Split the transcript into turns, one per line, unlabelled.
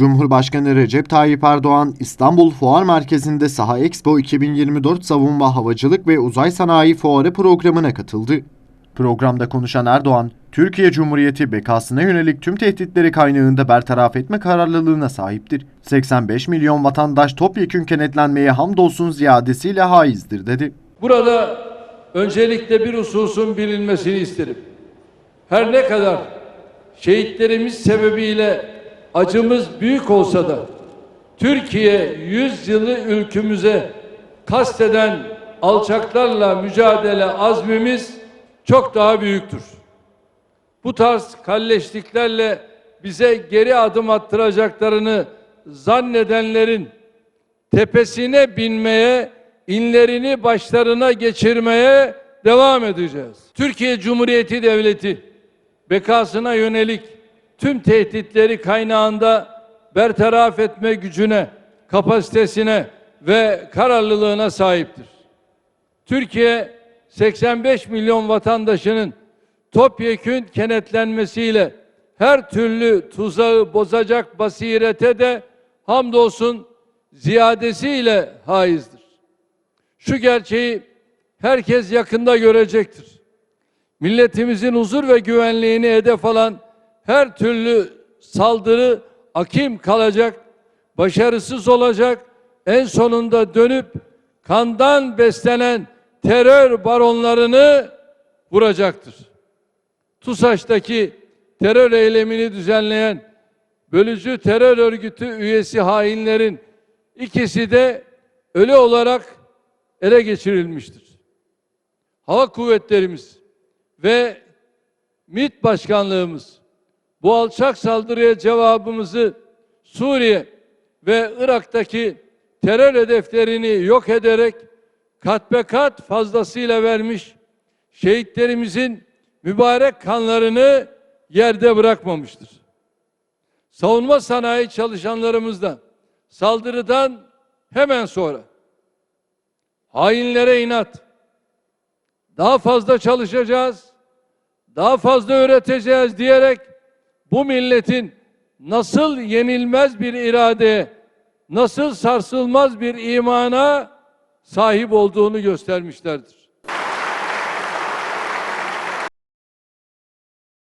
Cumhurbaşkanı Recep Tayyip Erdoğan, İstanbul Fuar Merkezi'nde Saha Expo 2024 Savunma Havacılık ve Uzay Sanayi Fuarı programına katıldı. Programda konuşan Erdoğan, Türkiye Cumhuriyeti bekasına yönelik tüm tehditleri kaynağında bertaraf etme kararlılığına sahiptir. 85 milyon vatandaş topyekün kenetlenmeye hamdolsun ziyadesiyle haizdir dedi.
Burada öncelikle bir hususun bilinmesini isterim. Her ne kadar şehitlerimiz sebebiyle acımız büyük olsa da Türkiye 100 yılı ülkümüze kasteden alçaklarla mücadele azmimiz çok daha büyüktür. Bu tarz kalleşliklerle bize geri adım attıracaklarını zannedenlerin tepesine binmeye, inlerini başlarına geçirmeye devam edeceğiz. Türkiye Cumhuriyeti Devleti bekasına yönelik tüm tehditleri kaynağında bertaraf etme gücüne, kapasitesine ve kararlılığına sahiptir. Türkiye 85 milyon vatandaşının topyekün kenetlenmesiyle her türlü tuzağı bozacak basirete de hamdolsun ziyadesiyle haizdir. Şu gerçeği herkes yakında görecektir. Milletimizin huzur ve güvenliğini hedef alan her türlü saldırı akim kalacak, başarısız olacak, en sonunda dönüp kandan beslenen terör baronlarını vuracaktır. TUSAŞ'taki terör eylemini düzenleyen bölücü terör örgütü üyesi hainlerin ikisi de ölü olarak ele geçirilmiştir. Hava kuvvetlerimiz ve MİT başkanlığımız bu alçak saldırıya cevabımızı Suriye ve Irak'taki terör hedeflerini yok ederek kat be kat fazlasıyla vermiş şehitlerimizin mübarek kanlarını yerde bırakmamıştır. Savunma sanayi çalışanlarımızdan saldırıdan hemen sonra hainlere inat daha fazla çalışacağız, daha fazla üreteceğiz diyerek bu milletin nasıl yenilmez bir iradeye, nasıl sarsılmaz bir imana sahip olduğunu göstermişlerdir.